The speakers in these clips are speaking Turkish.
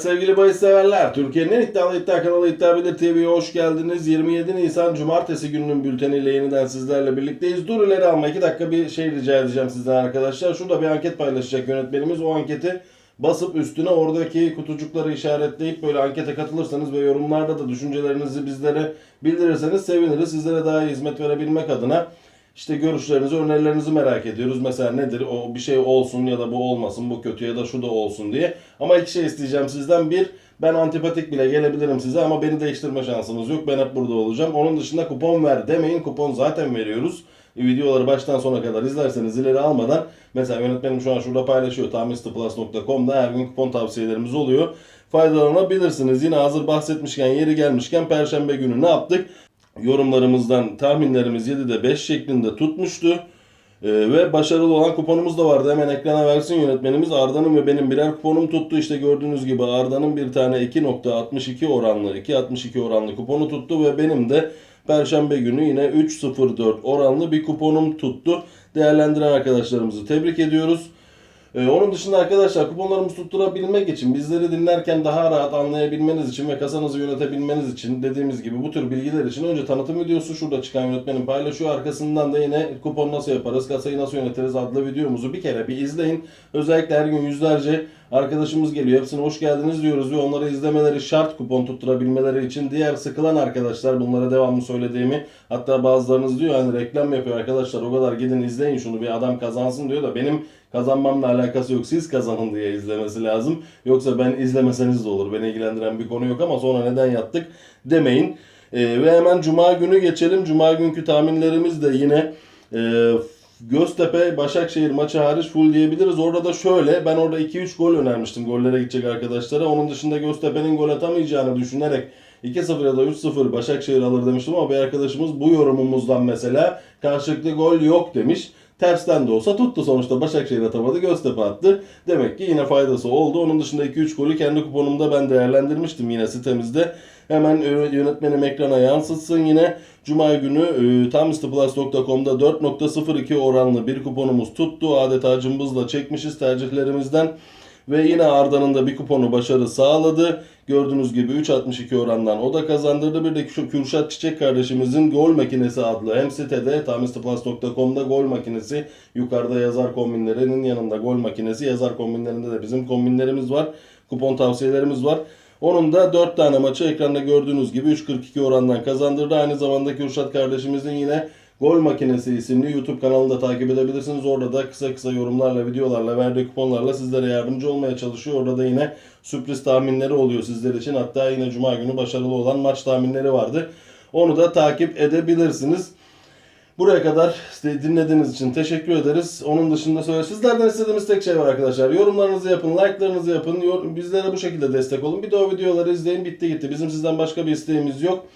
Evet sevgili bahis severler, Türkiye'nin en iddialı iddia kanalı İddia Bilir TV'ye hoş geldiniz. 27 Nisan Cumartesi gününün bülteniyle yeniden sizlerle birlikteyiz. Dur ileri alma 2 dakika bir şey rica edeceğim sizden arkadaşlar. Şurada bir anket paylaşacak yönetmenimiz. O anketi basıp üstüne oradaki kutucukları işaretleyip böyle ankete katılırsanız ve yorumlarda da düşüncelerinizi bizlere bildirirseniz seviniriz. Sizlere daha iyi hizmet verebilmek adına işte görüşlerinizi, önerilerinizi merak ediyoruz. Mesela nedir? O bir şey olsun ya da bu olmasın, bu kötü ya da şu da olsun diye. Ama iki şey isteyeceğim sizden. Bir, ben antipatik bile gelebilirim size ama beni değiştirme şansınız yok. Ben hep burada olacağım. Onun dışında kupon ver demeyin. Kupon zaten veriyoruz. Videoları baştan sona kadar izlerseniz ileri almadan mesela yönetmenim şu an şurada paylaşıyor. tahminstplus.com'da her gün kupon tavsiyelerimiz oluyor. Faydalanabilirsiniz. Yine hazır bahsetmişken yeri gelmişken Perşembe günü ne yaptık? Yorumlarımızdan tahminlerimiz 7'de 5 şeklinde tutmuştu. Ee, ve başarılı olan kuponumuz da vardı. Hemen ekrana versin yönetmenimiz. Arda'nın ve benim birer kuponum tuttu. İşte gördüğünüz gibi Arda'nın bir tane 2.62 oranlı, 2.62 oranlı kuponu tuttu ve benim de Perşembe günü yine 3.04 oranlı bir kuponum tuttu. Değerlendiren arkadaşlarımızı tebrik ediyoruz. Ee, onun dışında arkadaşlar kuponlarımızı tutturabilmek için bizleri dinlerken daha rahat anlayabilmeniz için ve kasanızı yönetebilmeniz için dediğimiz gibi bu tür bilgiler için önce tanıtım videosu şurada çıkan yönetmenim paylaşıyor. Arkasından da yine kupon nasıl yaparız, kasayı nasıl yönetiriz adlı videomuzu bir kere bir izleyin. Özellikle her gün yüzlerce arkadaşımız geliyor. Hepsine hoş geldiniz diyoruz ve onları izlemeleri şart kupon tutturabilmeleri için. Diğer sıkılan arkadaşlar bunlara devamlı söylediğimi hatta bazılarınız diyor hani reklam yapıyor arkadaşlar o kadar gidin izleyin şunu bir adam kazansın diyor da benim kazanmamla alakası yok. Siz kazanın diye izlemesi lazım. Yoksa ben izlemeseniz de olur. Beni ilgilendiren bir konu yok ama sonra neden yattık demeyin. Ee, ve hemen Cuma günü geçelim. Cuma günkü tahminlerimiz de yine e, Göztepe Başakşehir maçı hariç full diyebiliriz. Orada da şöyle ben orada 2-3 gol önermiştim gollere gidecek arkadaşlara. Onun dışında Göztepe'nin gol atamayacağını düşünerek 2-0 ya da 3-0 Başakşehir alır demiştim ama bir arkadaşımız bu yorumumuzdan mesela karşılıklı gol yok demiş. Tersten de olsa tuttu sonuçta Başakşehir atamadı Göztepe attı. Demek ki yine faydası oldu. Onun dışında 2-3 golü kendi kuponumda ben değerlendirmiştim yine sitemizde. Hemen yönetmenim ekrana yansıtsın yine. Cuma günü e, tamistplus.com'da 4.02 oranlı bir kuponumuz tuttu. Adeta cımbızla çekmişiz tercihlerimizden. Ve yine Arda'nın da bir kuponu başarı sağladı. Gördüğünüz gibi 3.62 orandan o da kazandırdı. Bir de şu Kürşat Çiçek kardeşimizin gol makinesi adlı hem sitede tamistplus.com'da gol makinesi yukarıda yazar kombinlerinin yanında gol makinesi yazar kombinlerinde de bizim kombinlerimiz var. Kupon tavsiyelerimiz var. Onun da 4 tane maçı ekranda gördüğünüz gibi 3.42 orandan kazandırdı. Aynı zamanda Kürşat kardeşimizin yine Gol Makinesi isimli YouTube kanalında takip edebilirsiniz. Orada da kısa kısa yorumlarla, videolarla, verdiği kuponlarla sizlere yardımcı olmaya çalışıyor. Orada da yine sürpriz tahminleri oluyor sizler için. Hatta yine Cuma günü başarılı olan maç tahminleri vardı. Onu da takip edebilirsiniz. Buraya kadar dinlediğiniz için teşekkür ederiz. Onun dışında söyle sizlerden istediğimiz tek şey var arkadaşlar. Yorumlarınızı yapın, like'larınızı yapın. Bizlere bu şekilde destek olun. Bir de o videoları izleyin. Bitti gitti. Bizim sizden başka bir isteğimiz yok.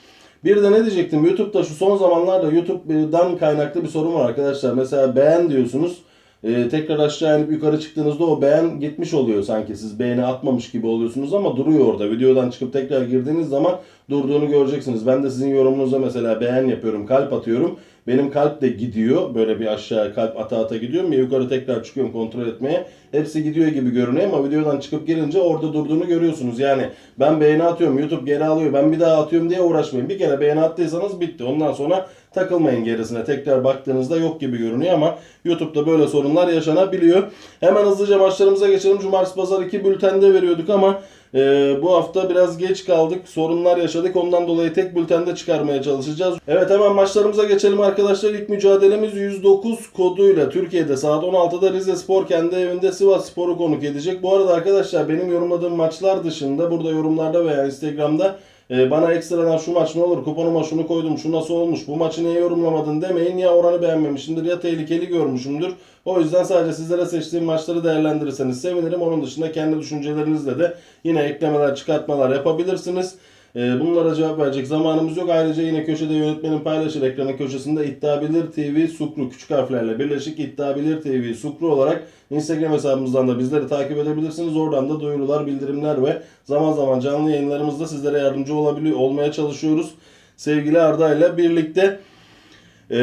Bir de ne diyecektim? YouTube'da şu son zamanlarda YouTube'dan kaynaklı bir sorun var arkadaşlar. Mesela beğen diyorsunuz. Ee, tekrar aşağı inip yukarı çıktığınızda o beğen gitmiş oluyor sanki. Siz beğeni atmamış gibi oluyorsunuz ama duruyor orada. Videodan çıkıp tekrar girdiğiniz zaman durduğunu göreceksiniz. Ben de sizin yorumunuza mesela beğen yapıyorum, kalp atıyorum. Benim kalp de gidiyor. Böyle bir aşağı kalp ata ata gidiyorum ya yukarı tekrar çıkıyorum kontrol etmeye. Hepsi gidiyor gibi görünüyor ama videodan çıkıp girince orada durduğunu görüyorsunuz. Yani ben beğeni atıyorum YouTube geri alıyor ben bir daha atıyorum diye uğraşmayın. Bir kere beğeni attıysanız bitti. Ondan sonra takılmayın gerisine. Tekrar baktığınızda yok gibi görünüyor ama YouTube'da böyle sorunlar yaşanabiliyor. Hemen hızlıca maçlarımıza geçelim. Cumartesi pazar 2 bültende veriyorduk ama ee, bu hafta biraz geç kaldık. Sorunlar yaşadık. Ondan dolayı tek bültende çıkarmaya çalışacağız. Evet hemen maçlarımıza geçelim arkadaşlar. İlk mücadelemiz 109 koduyla Türkiye'de saat 16'da Rize Spor kendi evinde Sivas Spor'u konuk edecek. Bu arada arkadaşlar benim yorumladığım maçlar dışında burada yorumlarda veya Instagram'da e, bana ekstradan şu maç ne olur kuponuma şunu koydum şu nasıl olmuş bu maçı niye yorumlamadın demeyin ya oranı beğenmemişimdir ya tehlikeli görmüşümdür. O yüzden sadece sizlere seçtiğim maçları değerlendirirseniz sevinirim. Onun dışında kendi düşüncelerinizle de yine eklemeler çıkartmalar yapabilirsiniz. Ee, bunlara cevap verecek zamanımız yok. Ayrıca yine köşede yönetmenin paylaşır ekranın köşesinde İddia Bilir TV Sukru küçük harflerle birleşik İddia Bilir TV Sukru olarak Instagram hesabımızdan da bizleri takip edebilirsiniz. Oradan da duyurular, bildirimler ve zaman zaman canlı yayınlarımızda sizlere yardımcı olabiliyor olmaya çalışıyoruz. Sevgili Arda ile birlikte Ee,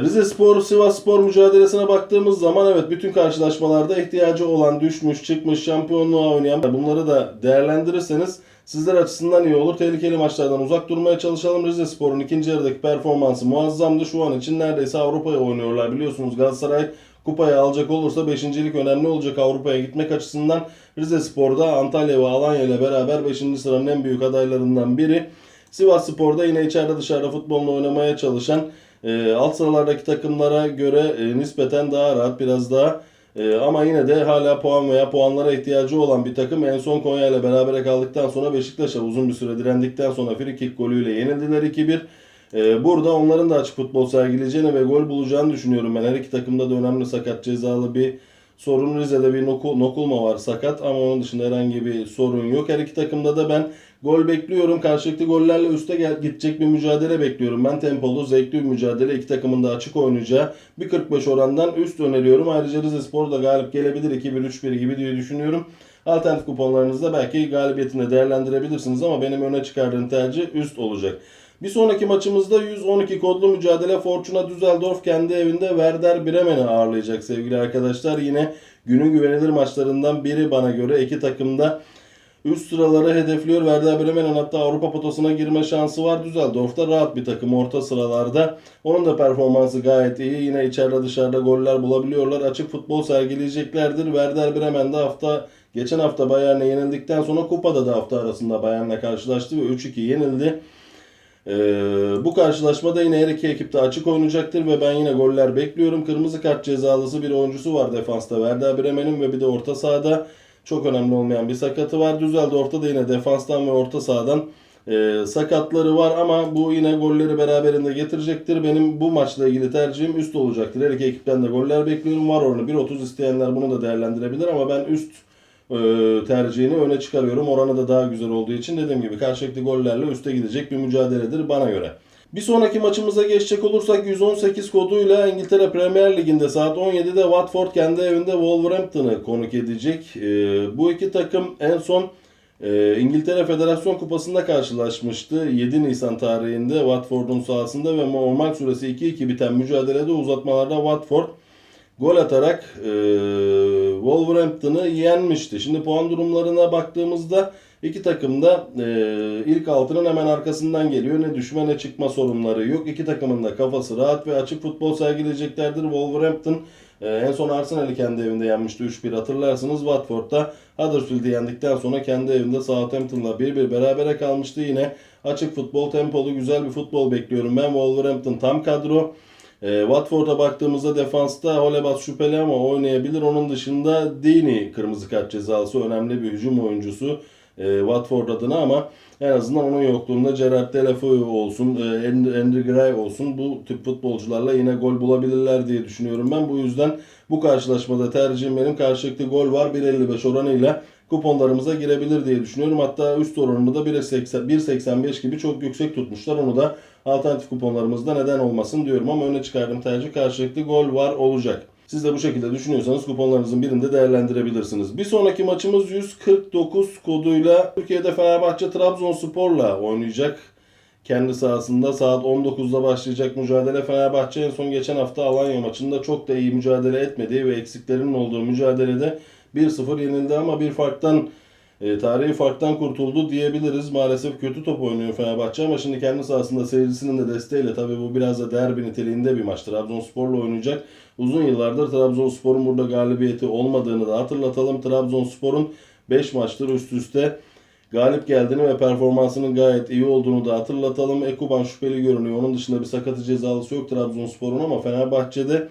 Rize Spor, Sivas Spor mücadelesine baktığımız zaman evet bütün karşılaşmalarda ihtiyacı olan düşmüş, çıkmış, şampiyonluğa oynayan bunları da değerlendirirseniz sizler açısından iyi olur. Tehlikeli maçlardan uzak durmaya çalışalım. Rize Spor'un ikinci yarıdaki performansı muazzamdı. Şu an için neredeyse Avrupa'ya oynuyorlar. Biliyorsunuz Galatasaray kupayı alacak olursa beşincilik önemli olacak Avrupa'ya gitmek açısından. Rize Spor'da Antalya ve Alanya ile beraber 5. sıranın en büyük adaylarından biri. Sivas Spor'da yine içeride dışarıda futbolunu oynamaya çalışan e, alt sıralardaki takımlara göre e, nispeten daha rahat biraz daha e, ama yine de hala puan veya puanlara ihtiyacı olan bir takım. En son Konya ile beraber kaldıktan sonra Beşiktaş'a uzun bir süre direndikten sonra free kick golüyle yenildiler 2-1. E, burada onların da açık futbol sergileyeceğini ve gol bulacağını düşünüyorum ben. Her iki takımda da önemli sakat cezalı bir sorun. Rize'de bir Nokul, Nokulma var sakat ama onun dışında herhangi bir sorun yok. Her iki takımda da ben gol bekliyorum. Karşılıklı gollerle üste gel- gidecek bir mücadele bekliyorum. Ben tempolu, zevkli bir mücadele. iki takımın da açık oynayacağı bir 45 orandan üst öneriyorum. Ayrıca Rize Spor da galip gelebilir 2-1, 3-1 gibi diye düşünüyorum. Alternatif kuponlarınızda belki galibiyetini değerlendirebilirsiniz ama benim öne çıkardığım tercih üst olacak. Bir sonraki maçımızda 112 kodlu mücadele Fortuna Düsseldorf kendi evinde Werder Bremen'i ağırlayacak sevgili arkadaşlar. Yine günün güvenilir maçlarından biri bana göre. iki takımda üst sıraları hedefliyor. Werder Bremen'in hatta Avrupa potasına girme şansı var. Düsseldorf'ta rahat bir takım orta sıralarda. Onun da performansı gayet iyi. Yine içeride dışarıda goller bulabiliyorlar. Açık futbol sergileyeceklerdir. Werder Bremen'de hafta geçen hafta Bayern'e yenildikten sonra kupada da hafta arasında Bayern'le karşılaştı ve 3-2 yenildi. Ee, bu karşılaşmada yine her iki ekip de açık oynayacaktır ve ben yine goller bekliyorum. Kırmızı kart cezalısı bir oyuncusu var defansta Werder Bremen'in ve bir de orta sahada çok önemli olmayan bir sakatı var. Düsseldorf'ta da yine defanstan ve orta sahadan e, sakatları var ama bu yine golleri beraberinde getirecektir. Benim bu maçla ilgili tercihim üst olacaktır. Her iki ekipten de goller bekliyorum. Var oranı 1.30 isteyenler bunu da değerlendirebilir ama ben üst tercihini öne çıkarıyorum. Oranı da daha güzel olduğu için dediğim gibi karşılıklı gollerle üste gidecek bir mücadeledir bana göre. Bir sonraki maçımıza geçecek olursak 118 koduyla İngiltere Premier Ligi'nde saat 17'de Watford kendi evinde Wolverhampton'ı konuk edecek. E, bu iki takım en son e, İngiltere Federasyon Kupası'nda karşılaşmıştı. 7 Nisan tarihinde Watford'un sahasında ve normal süresi 2-2 biten mücadelede uzatmalarda Watford gol atarak e, Wolverhampton'ı yenmişti. Şimdi puan durumlarına baktığımızda iki takım da e, ilk altının hemen arkasından geliyor. Ne düşme ne çıkma sorunları yok. İki takımın da kafası rahat ve açık futbol sergileyeceklerdir. Wolverhampton e, en son Arsenal'i kendi evinde yenmişti 3-1 hatırlarsınız. Watford'da Huddersfield'i yendikten sonra kendi evinde Southampton'la 1-1 berabere kalmıştı. Yine açık futbol, tempolu güzel bir futbol bekliyorum. Ben Wolverhampton tam kadro. E, Watford'a baktığımızda defansta Holebas şüpheli ama oynayabilir. Onun dışında Dini kırmızı kart cezası önemli bir hücum oyuncusu e, Watford adına ama en azından onun yokluğunda Gerard Deulofeu olsun, e, And- Andrew Gray olsun bu tip futbolcularla yine gol bulabilirler diye düşünüyorum ben. Bu yüzden bu karşılaşmada tercihim benim karşılıklı gol var 1.55 oranıyla kuponlarımıza girebilir diye düşünüyorum. Hatta üst oranını da 1.80 1.85 gibi çok yüksek tutmuşlar. Onu da alternatif kuponlarımızda neden olmasın diyorum ama öne çıkardığım tercih karşılıklı gol var olacak. Siz de bu şekilde düşünüyorsanız kuponlarınızın birinde değerlendirebilirsiniz. Bir sonraki maçımız 149 koduyla Türkiye'de Fenerbahçe Trabzonspor'la oynayacak. Kendi sahasında saat 19'da başlayacak mücadele. Fenerbahçe en son geçen hafta Alanya maçında çok da iyi mücadele etmediği ve eksiklerinin olduğu mücadelede 1-0 yenildi ama bir farktan e, tarihi farktan kurtuldu diyebiliriz. Maalesef kötü top oynuyor Fenerbahçe ama şimdi kendi sahasında seyircisinin de desteğiyle tabii bu biraz da derbi niteliğinde bir maç. Trabzonspor'la oynayacak. Uzun yıllardır Trabzonspor'un burada galibiyeti olmadığını da hatırlatalım. Trabzonspor'un 5 maçtır üst üste galip geldiğini ve performansının gayet iyi olduğunu da hatırlatalım. Ekuban şüpheli görünüyor. Onun dışında bir sakatı cezalısı yok Trabzonspor'un ama Fenerbahçe'de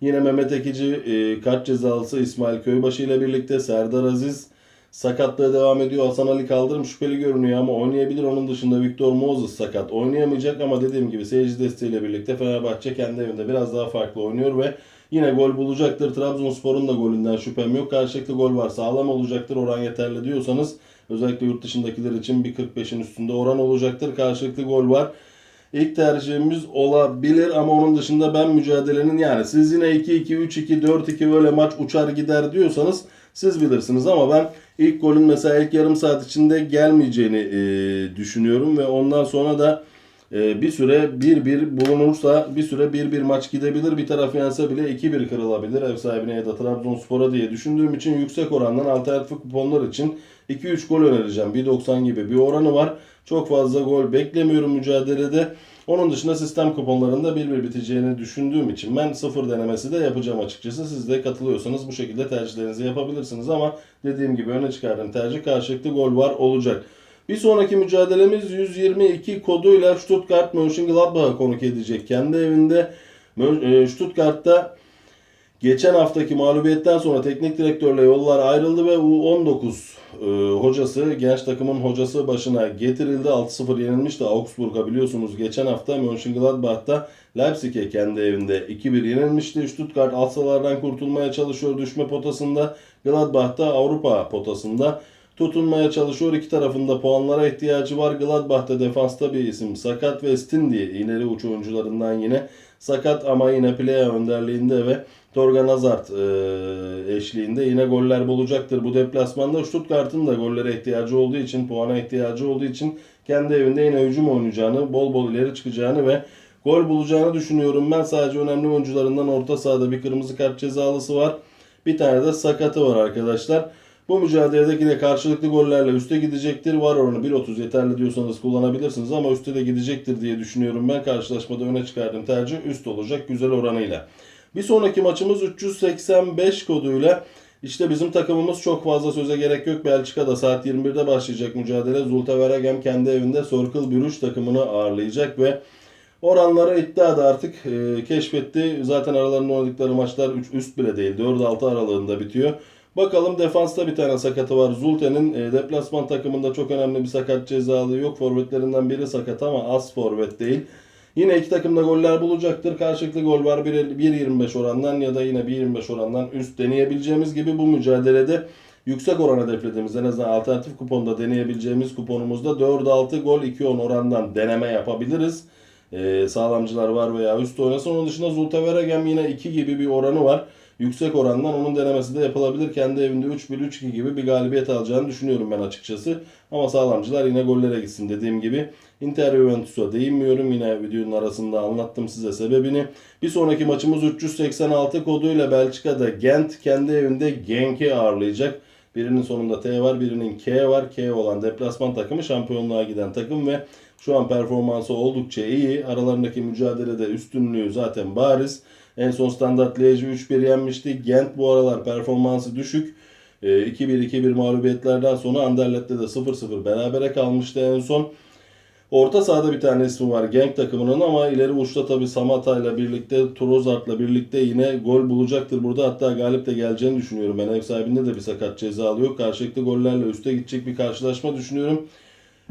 yine Mehmet Ekici e, kart cezalısı İsmail Köybaşı ile birlikte Serdar Aziz sakatlığı devam ediyor. Hasan Ali Kaldırım şüpheli görünüyor ama oynayabilir. Onun dışında Victor Moses sakat. Oynayamayacak ama dediğim gibi seyirci desteğiyle birlikte Fenerbahçe kendi evinde biraz daha farklı oynuyor ve yine gol bulacaktır. Trabzonspor'un da golünden şüphem yok. Karşılıklı gol var sağlam olacaktır. Oran yeterli diyorsanız özellikle yurt dışındakiler için bir 45'in üstünde oran olacaktır. Karşılıklı gol var. İlk tercihimiz olabilir ama onun dışında ben mücadelenin yani siz yine 2-2, 3-2, 4-2 böyle maç uçar gider diyorsanız siz bilirsiniz ama ben ilk golün mesela ilk yarım saat içinde gelmeyeceğini e, düşünüyorum ve ondan sonra da e, bir süre 1-1 bulunursa bir süre 1-1 maç gidebilir. Bir taraf yense bile 2-1 kırılabilir ev sahibine ya da Trabzonspor'a diye düşündüğüm için yüksek orandan alternatif kuponlar için 2-3 gol önereceğim. 1.90 gibi bir oranı var. Çok fazla gol beklemiyorum mücadelede. Onun dışında sistem kuponlarında 1-1 biteceğini düşündüğüm için ben sıfır denemesi de yapacağım açıkçası. Siz de katılıyorsanız bu şekilde tercihlerinizi yapabilirsiniz ama dediğim gibi öne çıkardığım tercih karşılıklı gol var olacak. Bir sonraki mücadelemiz 122 koduyla Stuttgart Mönchengladbach'ı konuk edecek. Kendi evinde e, Stuttgart'ta geçen haftaki mağlubiyetten sonra teknik direktörle yollar ayrıldı ve U19 e, hocası, genç takımın hocası başına getirildi. 6-0 yenilmişti Augsburg'a biliyorsunuz. Geçen hafta Mönchengladbach'ta Leipzig'e kendi evinde 2-1 yenilmişti. Stuttgart alt kurtulmaya çalışıyor düşme potasında. Gladbach da Avrupa potasında tutunmaya çalışıyor. İki tarafında puanlara ihtiyacı var. Gladbach'ta defansta bir isim sakat ve Stindi ileri uç oyuncularından yine sakat ama yine Plea önderliğinde ve Torgan Hazard e, eşliğinde yine goller bulacaktır. Bu deplasmanda Stuttgart'ın da gollere ihtiyacı olduğu için, puana ihtiyacı olduğu için kendi evinde yine hücum oynayacağını, bol bol ileri çıkacağını ve gol bulacağını düşünüyorum. Ben sadece önemli oyuncularından orta sahada bir kırmızı kart cezalısı var. Bir tane de sakatı var arkadaşlar. Bu mücadelede yine karşılıklı gollerle üste gidecektir. Var oranı 1.30 yeterli diyorsanız kullanabilirsiniz ama üste de gidecektir diye düşünüyorum ben. Karşılaşmada öne çıkardığım tercih üst olacak güzel oranıyla. Bir sonraki maçımız 385 koduyla işte bizim takımımız çok fazla söze gerek yok. Belçika'da saat 21'de başlayacak mücadele. Zulte Veregem kendi evinde Circle Bruges takımını ağırlayacak ve Oranları iddia da artık e, keşfetti. Zaten aralarında oynadıkları maçlar 3 üst bile değil. 4-6 aralığında bitiyor. Bakalım defansta bir tane sakatı var. Zulte'nin e, deplasman takımında çok önemli bir sakat cezalığı yok. Forvetlerinden biri sakat ama az forvet değil. Yine iki takım da goller bulacaktır. Karşılıklı gol var 1.25 orandan ya da yine 1.25 orandan üst deneyebileceğimiz gibi bu mücadelede yüksek oran hedeflediğimiz en azından alternatif kuponda deneyebileceğimiz kuponumuzda 4-6 gol 2-10 orandan deneme yapabiliriz. Ee, sağlamcılar var veya üst oynasın. Onun dışında Zulte Veregem yine 2 gibi bir oranı var. Yüksek orandan onun denemesi de yapılabilir. Kendi evinde 3-1-3-2 gibi bir galibiyet alacağını düşünüyorum ben açıkçası. Ama sağlamcılar yine gollere gitsin dediğim gibi. Inter Juventus'a değinmiyorum. Yine videonun arasında anlattım size sebebini. Bir sonraki maçımız 386 koduyla Belçika'da Gent kendi evinde Genk'i ağırlayacak. Birinin sonunda T var, birinin K var. K olan deplasman takımı şampiyonluğa giden takım ve şu an performansı oldukça iyi. Aralarındaki mücadelede üstünlüğü zaten bariz. En son Standart Liège'i 3-1 yenmişti. Gent bu aralar performansı düşük. Ee, 2-1-2-1 mağlubiyetlerden sonra Anderlet'te de 0-0 berabere kalmıştı en son. Orta sahada bir tane ismi var Genk takımının ama ileri uçta tabi Samata ile birlikte Trozart'la birlikte yine gol bulacaktır burada. Hatta galip de geleceğini düşünüyorum. Ben ev sahibinde de bir sakat ceza alıyor. Karşılıklı gollerle üste gidecek bir karşılaşma düşünüyorum.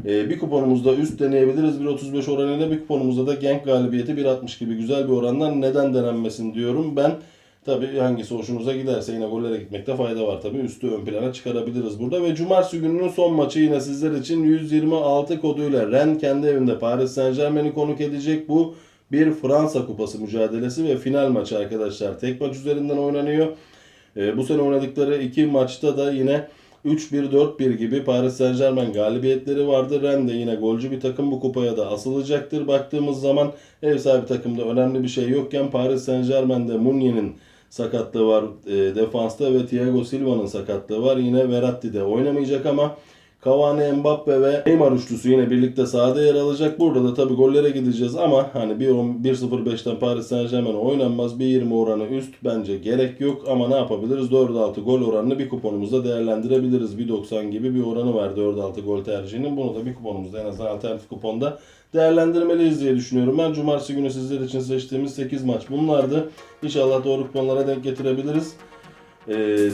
Ee, bir kuponumuzda üst deneyebiliriz 1.35 oranıyla bir kuponumuzda da Genk galibiyeti 1.60 gibi güzel bir orandan neden denenmesin diyorum ben. Tabi hangisi hoşunuza giderse yine gollere gitmekte fayda var tabi. Üstü ön plana çıkarabiliriz burada. Ve cumartesi gününün son maçı yine sizler için 126 koduyla Rennes kendi evinde Paris Saint Germain'i konuk edecek. Bu bir Fransa Kupası mücadelesi ve final maçı arkadaşlar. Tek maç üzerinden oynanıyor. Ee, bu sene oynadıkları iki maçta da yine 3-1-4-1 gibi Paris Saint Germain galibiyetleri vardı. Rennes de yine golcü bir takım bu kupaya da asılacaktır. Baktığımız zaman ev sahibi takımda önemli bir şey yokken Paris Saint Germain'de Munier'in sakatlığı var e, defansta ve Thiago Silva'nın sakatlığı var. Yine Verratti de oynamayacak ama Cavani, Mbappe ve Neymar üçlüsü yine birlikte sahada yer alacak. Burada da tabi gollere gideceğiz ama hani 1.05'ten Paris Saint Germain oynanmaz. 1.20 oranı üst bence gerek yok ama ne yapabiliriz? 4-6 gol oranını bir kuponumuzda değerlendirebiliriz. 1.90 gibi bir oranı var 4-6 gol tercihinin. Bunu da bir kuponumuzda en azından alternatif kuponda değerlendirmeliyiz diye düşünüyorum. Ben cumartesi günü sizler için seçtiğimiz 8 maç bunlardı. İnşallah doğru kuponlara denk getirebiliriz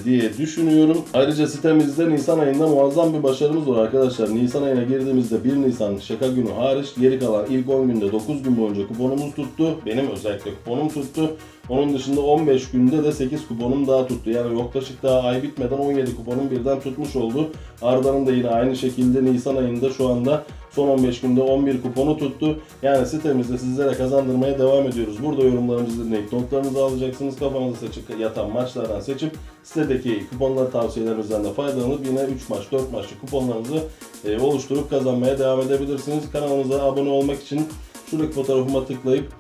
diye düşünüyorum. Ayrıca sitemizde Nisan ayında muazzam bir başarımız var arkadaşlar. Nisan ayına girdiğimizde 1 Nisan şaka günü hariç geri kalan ilk 10 günde 9 gün boyunca kuponumuz tuttu. Benim özellikle kuponum tuttu. Onun dışında 15 günde de 8 kuponum daha tuttu. Yani yaklaşık daha ay bitmeden 17 kuponum birden tutmuş oldu. Arda'nın da yine aynı şekilde Nisan ayında şu anda son 15 günde 11 kuponu tuttu. Yani sitemizde sizlere kazandırmaya devam ediyoruz. Burada yorumlarımızı dinleyip notlarınızı alacaksınız. Kafanızı seçip yatan maçlardan seçip sitedeki kuponlar tavsiyelerinizden de faydalanıp yine 3 maç 4 maçlık kuponlarınızı e, oluşturup kazanmaya devam edebilirsiniz. Kanalımıza abone olmak için Şuradaki fotoğrafıma tıklayıp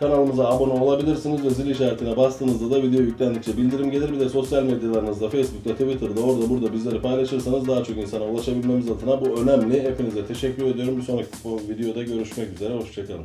kanalımıza abone olabilirsiniz ve zil işaretine bastığınızda da video yüklendikçe bildirim gelir. Bir de sosyal medyalarınızda Facebook'ta, Twitter'da orada burada bizleri paylaşırsanız daha çok insana ulaşabilmemiz adına bu önemli. Hepinize teşekkür ediyorum. Bir sonraki videoda görüşmek üzere. Hoşçakalın.